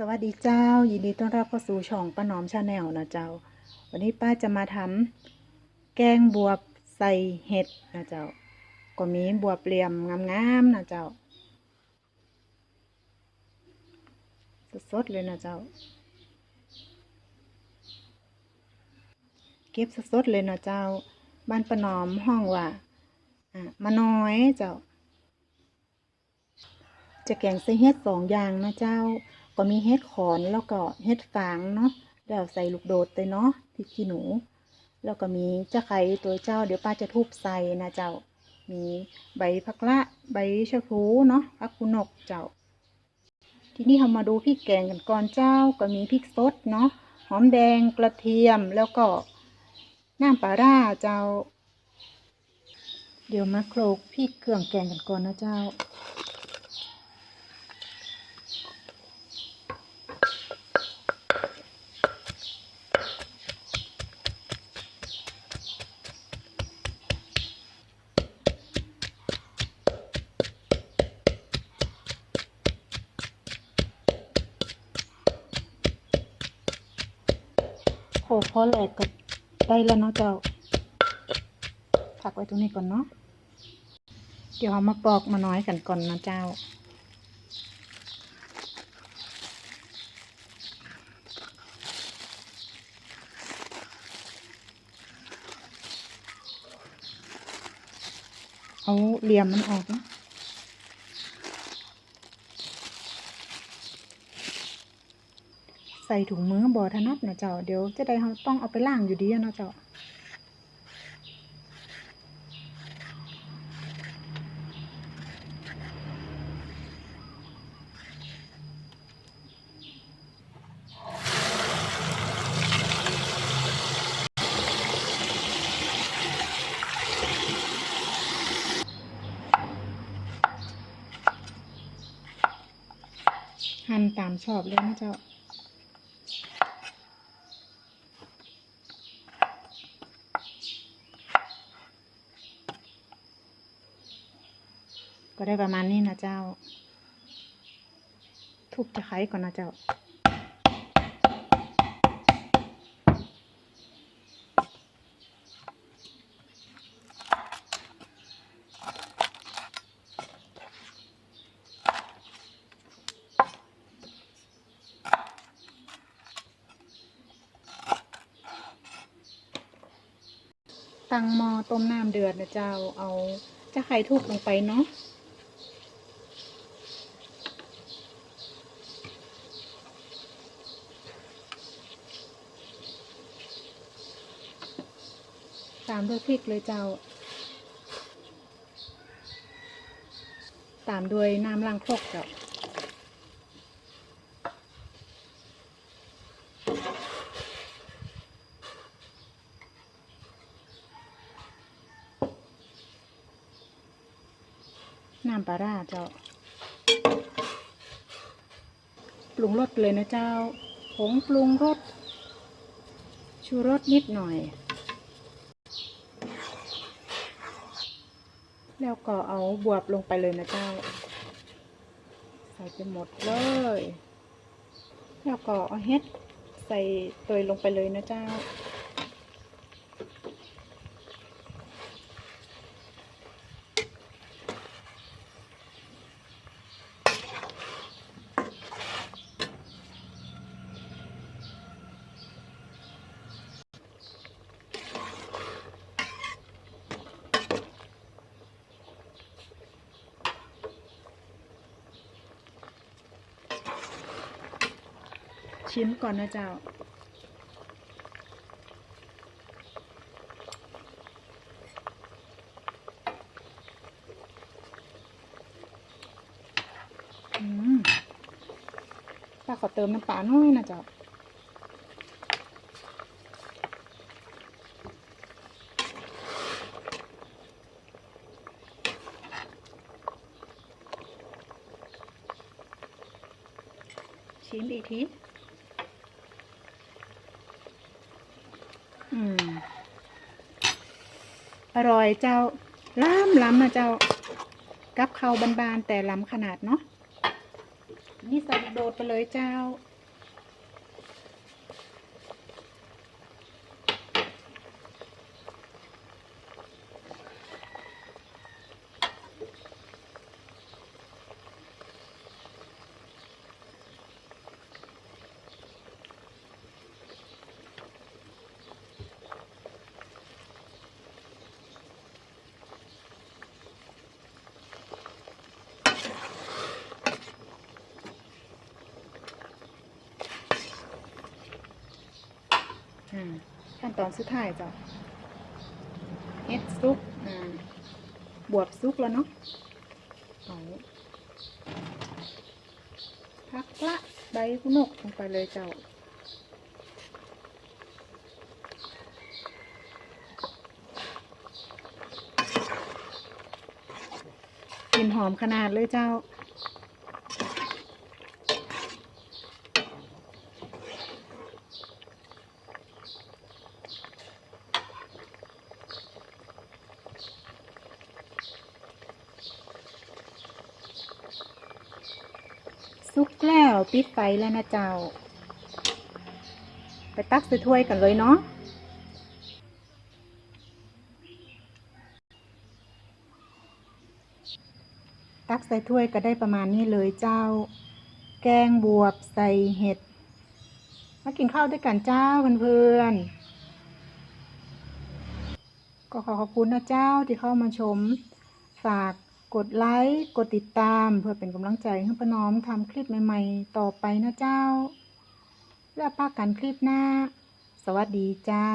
สวัสดีเจ้า ยินดีต้อนรับเข้าสู่ช่องป้าหนอมชาแนลนะเจ้า วันนี้ป้าจะมาทำแกงบวบใส่เห็ดนะเจ้า ก็มีบวบเหลี่ยมงามๆนะเจ้า สดๆเลยนะเจ้า เก็บสดๆเลยนะเจ้า บ้านป้าหนอมห้องว่าอะมาน้อยเจ้า จะแกงใส่เห็ดสองอย่างนะเจ้า ก็มีเห็ดขอนแล้วก็เห็ดฟางเนาะแล้วใส่ลูกโดดเลยเนาะพริกขี้หนู แล้วก็มีจะไข่ตัวเจ้าเดี๋ยวป้าจะทุบใส่นะเจ้า มีใบผักละใบชะพลูเนาะผักกุนกเจ้า ทีนี้เรามาดูพริกแกงกันก่อนเจ้าก็มีพริกสดเนาะหอมแดงกระเทียมแล้วก็น้ำปลาร่าเจ้า เดี๋ยวมาโขลกพริกเครื่องแกงกันก่อนนะเจ้า โขพอแหลกก็ได้แล้วเนาะเจ้าพักไว้ตรงนี้ก่อนเนาะเดี๋ยวเอามาปอกมาน้อยกันก่อนนะเจ้าเอาเหลี่ยมมันออกนะ ใส่ถุงมือบอถนัดเนาะเจ้าเดี๋ยวจะได้เราต้องเอาไปล้างอยู่ดีเนาะเจ้าหั่นตามชอบเลยนะเจ้า ก็ได้ประมาณนี้นะเจ้า ทุบตะไคร้ก่อนนะเจ้า ตั้งหม้อต้มน้ำเดือดนะเจ้าเอาจะไข่ทุบลงไปเนาะ ตามด้วยพริกเลยเจ้า ตามด้วยน้ำล้างครกเจ้าน้ำปลาร่าเจ้า ปรุงรสเลยนะเจ้าผงปรุงรส ชูรสนิดหน่อย แล้วก็เอาบวบลงไปเลยนะเจ้า ใส่ไปหมดเลย แล้วก็เอาเฮ็ดใส่เตยลงไปเลยนะเจ้า ชิมก่อนนะเจ้า อืมป้าขอเติมน้ำปลาหน่อยนะเจ้าชิมอีกที อร่อยเจ้าล้ำล้ำนะเจ้า กับเขาบานๆแต่ล้ำขนาดเนาะ นี่ใส่โดดไปเลยเจ้า อ่า ขั้นตอนสุดท้ายเจ้าเฮ็ดซุกอ่าบวบซุกแล้วเนาะเอาพักละใบกุนกลงไปเลยเจ้ากลิ่นหอมขนาดเลยเจ้า ซุกแล้วปิดไฟแล้วนะเจ้า ไปตักใส่ถ้วยกันเลยเนาะตักใส่ถ้วยก็ได้ประมาณนี้เลยเจ้า แกงบวบใส่เห็ด มากินข้าวด้วยกันเจ้าเพื่อนๆ ก็ขอขอบคุณนะเจ้าที่เข้ามาชม ฝาก กดไลค์กดติดตามเพื่อเป็นกำลังใจให้พน้อมทำคลิปใหม่ๆ ต่อไปนะเจ้า แล้วปากันคลิปหน้า สวัสดีเจ้า